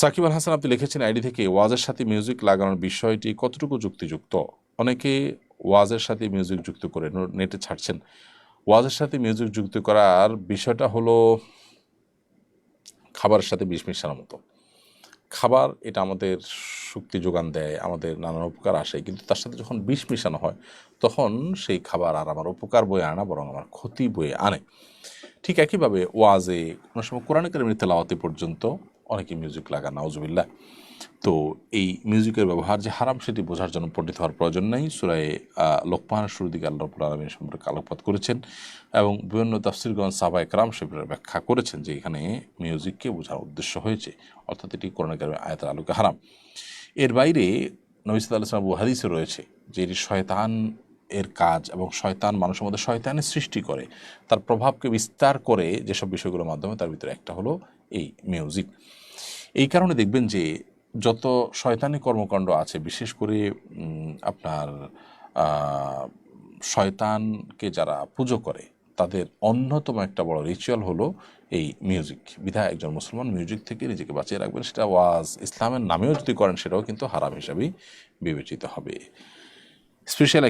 সাকিব আল হাসান আপনি লিখেছেন আইডি থেকে, ওয়াজের সাথে মিউজিক লাগানোর বিষয়টি কতটুকু যুক্তিযুক্ত? অনেকে ওয়াজের সাথে মিউজিক যুক্ত করে নেটে ছাড়ছেন। ওয়াজের সাথে মিউজিক যুক্ত করার বিষয়টা হলো খাবারের সাথে বিষ মিশানোর মতো। খাবার, এটা আমাদের শক্তি যোগান দেয়, আমাদের নানান উপকার আসে, কিন্তু তার সাথে যখন বিষ মিশানো হয়, তখন সেই খাবার আর আমার উপকার বয়ে আনা বরং আমার ক্ষতি বয়ে আনে। ঠিক একইভাবে ওয়াজে কোনো সময় কোরআন কারিমের তেলাওয়াতি পর্যন্ত অনেকে মিউজিক লাগান, নাউজুবিল্লাহ। তো এই মিউজিকের ব্যবহার যে হারাম সেটি বোঝার জন্য পণ্ডিত হওয়ার প্রয়োজন নেই। সুরায় লোকমানের শুরু দিকে আল্লাহ রব্বুল আলমী সম্পর্কে আলোকপাত করেছেন এবং বিভিন্ন তাফসিরগঞ্জ সাবায় কারাম সেগুলোর ব্যাখ্যা করেছেন যে এখানে মিউজিককে বোঝার উদ্দেশ্য হয়েছে। অর্থাৎ এটি কোরআন কারিমের আয়তার আলোকে হারাম। এর বাইরে নবী সাল্লাহ সাল্লাম হাদিসে রয়েছে যে এটি শয়তান এর কাজ এবং শয়তান মানুষের মধ্যে শয়তানের সৃষ্টি করে। তার প্রভাবকে বিস্তার করে যেসব বিষয়গুলোর মাধ্যমে তার ভিতরে একটা হলো এই মিউজিক এই কারণে দেখবেন যে যত শয়তানি কর্মকাণ্ড আছে, বিশেষ করে আপনার শয়তানকে যারা পুজো করে, তাদের অন্যতম একটা বড় রিচুয়াল হলো এই মিউজিক বিধায় একজন মুসলমান মিউজিক থেকে নিজেকে বাঁচিয়ে রাখবেন, সেটা ওয়াজ। ইসলামের নামেও যদি করেন, সেটাও কিন্তু হারাম হিসাবেই বিবেচিত হবে। স্পেশাল